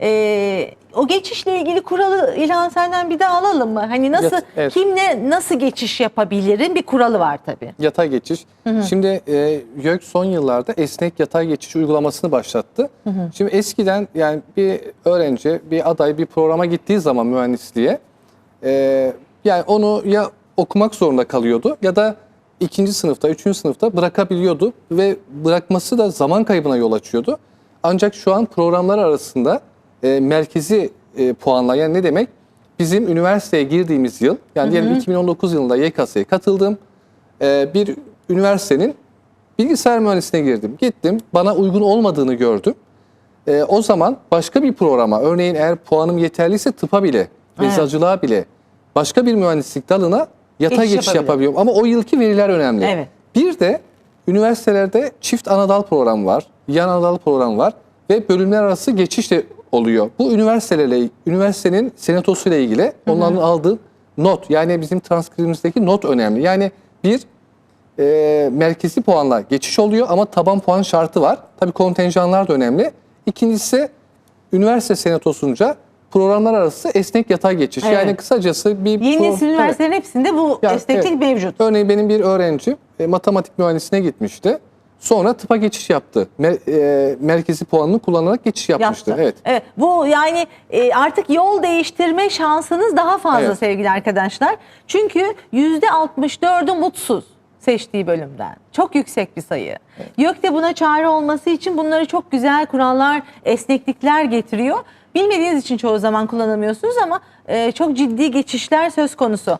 e, o geçişle ilgili kuralı İlhan senden bir daha alalım mı? Hani nasıl Yat- evet. kimle nasıl geçiş yapabilirin bir kuralı var tabii. Yatay geçiş. Şimdi e, YÖK son yıllarda esnek yatay geçiş uygulamasını başlattı. Şimdi eskiden yani bir öğrenci, bir aday bir programa gittiği zaman mühendisliğe e, yani onu ya okumak zorunda kalıyordu ya da ikinci sınıfta, üçüncü sınıfta bırakabiliyordu ve bırakması da zaman kaybına yol açıyordu. Ancak şu an programlar arasında e, merkezi e, puanla yani ne demek? Bizim üniversiteye girdiğimiz yıl yani diyelim 2019 yılında YKS'ye katıldım. E, bir üniversitenin bilgisayar mühendisliğine girdim. Gittim bana uygun olmadığını gördüm. E, o zaman başka bir programa örneğin eğer puanım yeterliyse tıpa bile, Evet. eczacılığa bile başka bir mühendislik dalına yatay Geçiş geçiş, yapabiliyorum. Ama o yılki veriler önemli. Evet. Bir de üniversitelerde çift anadal program var, yan anadal program var ve bölümler arası geçiş de oluyor. Bu üniversitelerle, üniversitenin senatosuyla ilgili onların aldığı not yani bizim transkribimizdeki not önemli. Yani bir e, merkezi puanla geçiş oluyor ama taban puan şartı var. Tabii kontenjanlar da önemli. İkincisi üniversite senatosunca programlar arası esnek yatay geçiş. Evet. Yani kısacası bir Yeni pro- nesil üniversitelerin hepsinde bu Ya, esneklik evet. mevcut. Örneğin benim bir öğrencim e, matematik mühendisliğine gitmişti. Sonra tıpa geçiş yaptı. Mer- e, merkezi puanını kullanarak geçiş yapmıştı. Yaptı. Evet. Bu yani e, artık yol değiştirme şansınız daha fazla Evet. sevgili arkadaşlar. Çünkü %64'ü mutsuz seçtiği bölümden. Çok yüksek bir sayı. YÖK de buna çare olması için bunları çok güzel kurallar, esneklikler getiriyor. Bilmediğiniz için çoğu zaman kullanamıyorsunuz ama e, çok ciddi geçişler söz konusu.